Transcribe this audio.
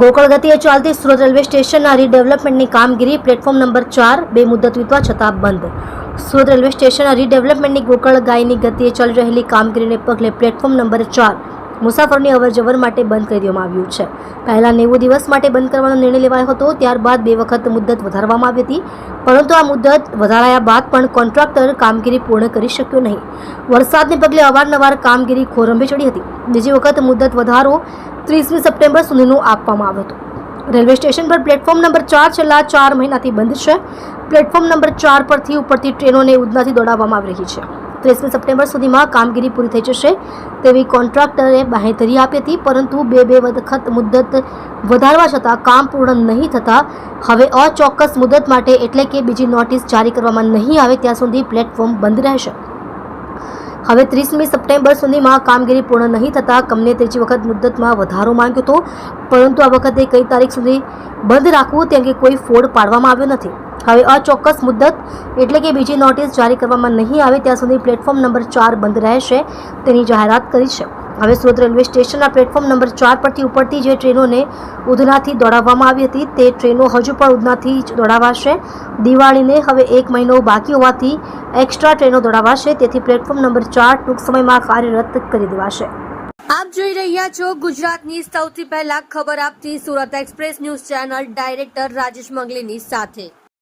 ગોકળ ગતિએ ચાલતી સુરત રેલવે સ્ટેશનના રીડેવલપમેન્ટની કામગીરી પ્લેટફોર્મ નંબર ચાર, બે મુદત વીતવા છતાં બંધ. સુરત રેલવે સ્ટેશનના રીડેવલપમેન્ટની ગોકળ ગાયની ગતિએ ચાલી રહેલી કામગીરીને પગલે પ્લેટફોર્મ નંબર ચાર મુસાફરોની અવરજવર માટે બંધ કરી દેવામાં આવ્યું છે. પહેલા નેવું દિવસ માટે બંધ કરવાનો નિર્ણય લેવાયો હતો, ત્યારબાદ બે વખત મુદત વધારવામાં આવી હતી. પરંતુ આ મુદત વધારાયા બાદ પણ કોન્ટ્રાક્ટર કામગીરી પૂર્ણ કરી શક્યો નહીં. વરસાદને પગલે અવારનવાર કામગીરી ખોરંભે ચડી હતી. બીજી વખત મુદત વધારો ત્રીસમી સપ્ટેમ્બર સુધીનું આપવામાં આવ્યું હતું. રેલવે સ્ટેશન પર પ્લેટફોર્મ નંબર ચાર છેલ્લા ચાર મહિનાથી બંધ છે. પ્લેટફોર્મ નંબર ચાર પરથી ઉપરથી ટ્રેનોને ઉદનાથી દોડાવવામાં આવી રહી છે. ત્રીસમી સપ્ટેમ્બર સુધીમાં કામગીરી પૂરી થઈ જશે. તેવી કોન્ટ્રાક્ટરે બાહેંધરી આપી હતી, પરંતુ બે બે વખત મુદત વધારવા છતાં કામ પૂર્ણ નહીં થતાં. હવે અચોક્કસ મુદત માટે એટલે કે બીજી નોટિસ જારી કરવામાં નહીં આવે ત્યાં સુધી પ્લેટફોર્મ બંધ રહેશે. હવે ત્રીસમી સપ્ટેમ્બર સુધીમાં કામગીરી પૂર્ણ નહીં થતાં કંપનીએ ત્રીજી વખત મુદતમાં વધારો માંગ્યો હતો, પરંતુ આ વખતે કઈ તારીખ સુધી બંધ રાખવું તે અંગે કોઈ ફોડ પાડવામાં આવ્યો નથી. હવે અચોક્કસ મુદત એટલે કે બીજી નોટિસ જારી કરવામાં નહીં આવે ત્યાં સુધી પ્લેટફોર્મ નંબર ચાર બંધ રહેશે તેની જાહેરાત કરી છે. હવે સુરત રેલવે સ્ટેશનના પ્લેટફોર્મ નંબર ચાર પરથી ઉપરથી જે ટ્રેનોને ઉધનાથી દોડાવવામાં આવી હતી તે ટ્રેનો હજુ પણ ઉધનાથી જ દોડાવાશે. દિવાળીને હવે એક મહિનો બાકી હોવાથી એક્સ્ટ્રા ટ્રેનો દોડાવાશે, તેથી પ્લેટફોર્મ નંબર ચાર ટૂંક સમયમાં કાર્યરત કરી દેવાશે. આપ જોઈ રહ્યા છો ગુજરાતની સૌથી પહેલા ખબર આપતી Surat express news channel director Rajesh મંગલીની સાથે.